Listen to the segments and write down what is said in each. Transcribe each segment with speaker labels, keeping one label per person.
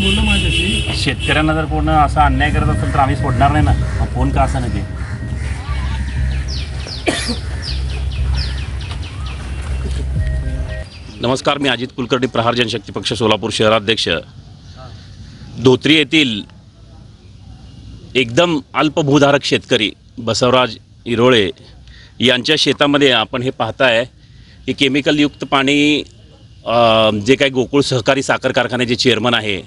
Speaker 1: शेतकऱ्यांना जर कोण असा अन्याय करत असेल तर आम्ही सोडणार नाही ना. फोन का असं नाही ते नमस्कार मी अजित कुलकर्णी प्रहार जनशक्ती पक्ष सोलापूर शहराध्यक्ष धोत्री येथील एकदम अल्पभूधारक शेतकरी बसवराज इरोळे यांच्या शेतामध्ये आपण हे पाहताय की केमिकलयुक्त पाणी जे काही गोकुळ सहकारी साखर कारखान्याचे चेअरमन आहे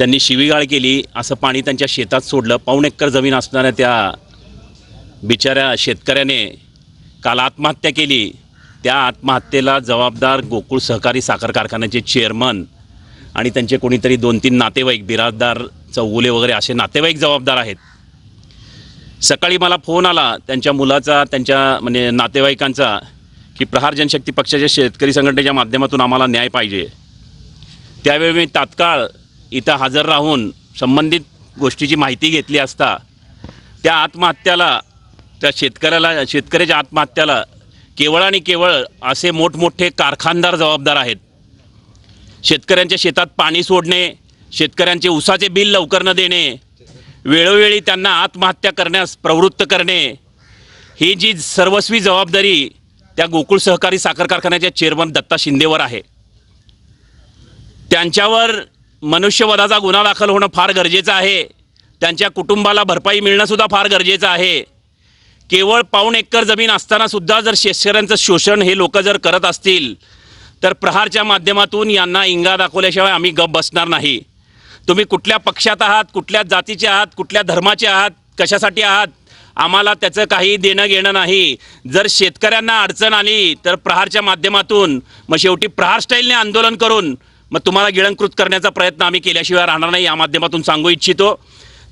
Speaker 1: त्यांनी शिवीगाळ केली असं पाणी त्यांच्या शेतात सोडलं. पाऊण एकर जमीन असणाऱ्या त्या बिचाऱ्या शेतकऱ्याने काल आत्महत्या केली. त्या आत्महत्येला जबाबदार गोकुळ सहकारी साखर कारखान्याचे चेअरमन आणि त्यांचे कोणीतरी दोन तीन नातेवाईक बिराजदार चौगुले वगैरे असे नातेवाईक जबाबदार आहेत. सकाळी मला फोन आला त्यांच्या मुलाचा त्यांच्या म्हणजे नातेवाईकांचा की प्रहार जनशक्ती पक्षाच्या शेतकरी संघटनेच्या माध्यमातून आम्हाला न्याय पाहिजे. त्यावेळी मी तात्काळ इथं हजर राहून संबंधित गोष्टीची माहिती घेतली असता त्या आत्महत्याला त्या शेतकऱ्याला शेतकऱ्याच्या आत्महत्याला केवळ आणि केवळ असे मोठमोठे कारखानदार जबाबदार आहेत. शेतकऱ्यांच्या शेतात पाणी सोडणे शेतकऱ्यांचे उसाचे बिल लवकर न देणे वेळोवेळी त्यांना आत्महत्या करण्यास प्रवृत्त करणे ही जी सर्वस्वी जबाबदारी त्या गोकुळ सहकारी साखर कारखान्याच्या चेअरमन दत्ता शिंदेवर आहे. त्यांच्यावर मनुष्यवधाचा गुन्हा दाखल होणं फार गरजेचं आहे. त्यांच्या कुटुंबाला भरपाई मिळणंसुद्धा फार गरजेचं आहे. केवळ पाऊण एकर जमीन असतानासुद्धा जर शेतकऱ्यांचं शोषण हे लोक जर करत असतील तर प्रहारच्या माध्यमातून यांना इंगा दाखवल्याशिवाय आम्ही गप बसणार नाही. तुम्ही कुठल्या पक्षात आहात कुठल्या जातीचे आहात कुठल्या धर्माचे आहात कशासाठी आहात आम्हाला त्याचं काही देणं घेणं नाही. जर शेतकऱ्यांना अडचण आली तर प्रहारच्या माध्यमातून मग शेवटी प्रहार स्टाईलने आंदोलन करून मग तुम्हाला गिळंकृत करण्याचा प्रयत्न आम्ही केल्याशिवाय राहणार नाही या माध्यमातून सांगू इच्छितो.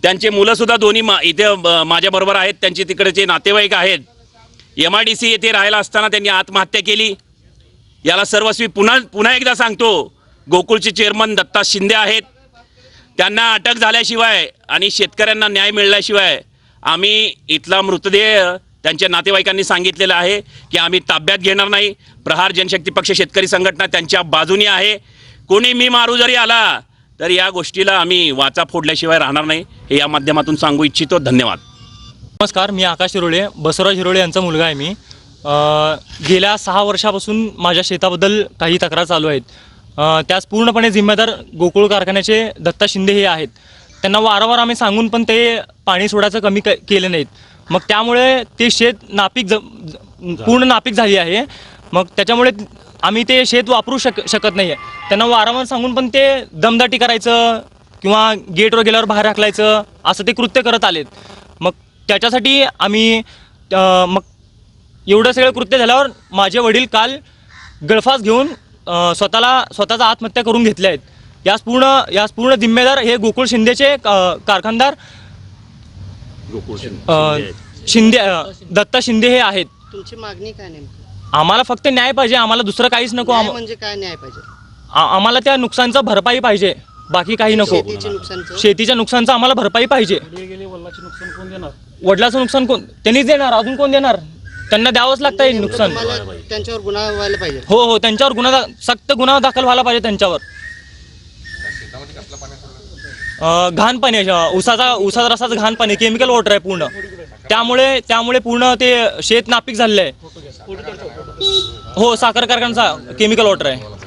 Speaker 1: त्यांचे मुलंसुद्धा दोन्ही मा इथे ब- माझ्याबरोबर आहेत त्यांचे तिकडचे नातेवाईक आहेत. एम आय डी सी येथे राहायला असताना त्यांनी आत्महत्या केली. याला सर्वस्वी पुन्हा पुन्हा एकदा सांगतो गोकुळचे चेअरमन दत्ता शिंदे आहेत. त्यांना अटक झाल्याशिवाय आणि शेतकऱ्यांना न्याय मिळाल्याशिवाय आम्ही इथला मृतदेह त्यांच्या नातेवाईकांनी सांगितलेलं आहे की आम्ही ताब्यात घेणार नाही. प्रहार जनशक्ती पक्ष शेतकरी संघटना त्यांच्या बाजूनी आहे. कोणी मी मारू जरी आला तर या गोष्टीला आम्ही वाचा फोडल्याशिवाय राहणार नाही. हे या माध्यमातून सांगू इच्छितो. धन्यवाद.
Speaker 2: नमस्कार मी आकाश हिरोळे बसवराज हिरोळे यांचा मुलगा आहे मी. गेल्या सहा वर्षापासून माझ्या शेताबद्दल काही तक्रार चालू आहेत. त्यास पूर्णपणे जिम्मेदार गोकुळ कारखान्याचे दत्ता शिंदे हे आहेत. त्यांना वारंवार आम्ही सांगून पण ते पाणी सोडायचं कमी क केलं नाहीत. मग त्यामुळे ते शेत नापीक ज ज- पूर्ण नापीक झाली आहे. मग त्याच्यामुळे आम्ही ते शेत वापरू शक शकत नाही आहे त्यांना वारंवार सांगून पण ते दमदाटी करायचं किंवा गेटवर गेल्यावर बाहेर हाकलायचं असं ते कृत्य करत आलेत. मग त्याच्यासाठी आम्ही मग एवढं सगळं कृत्य झाल्यावर माझे वडील काल गळफास घेऊन स्वतःला स्वतःचा आत्महत्या करून घेतल्या आहेत. यास पूर्ण यास पूर्ण जिम्मेदार हे गोकुळ शिंदेचे कारखानदार शिंदे. दत्ता शिंदे हे आहेत.
Speaker 3: तुमची मागणी काय नेमकी?
Speaker 2: आम्हाला फक्त न्याय पाहिजे आम्हाला दुसरं काहीच नको
Speaker 3: न्याय
Speaker 2: आम-
Speaker 3: म्हणजे काय न्याय पाहिजे?
Speaker 2: आ- आम्हाला त्या नुकसानचं भरपाई पाहिजे बाकी काही नको.
Speaker 3: शेतीचे नुकसानचं?
Speaker 2: शेतीच्या नुकसानचं आम्हाला भरपाई पाहिजे. वडिलाचं नुकसान कोण त्यांनीच देणार अजून कोण देणार? त्यांना द्यावंच लागतं हे नुकसान.
Speaker 3: त्यांच्यावर गुन्हा व्हायला पाहिजे.
Speaker 2: हो हो त्यांच्यावर गुन्हा दा- सक्त गुन्हा दाखल व्हायला पाहिजे त्यांच्यावर. अं, घाण पाणी आहे, अं, उसाचा रसाचं घाण पाणी केमिकल वॉटर आहे पूर्ण. त्यामुळे त्यामुळे पूर्ण ते शेत नापीक झालेलं आहे. हो साखर कारखान्याचा केमिकल वॉटर आहे.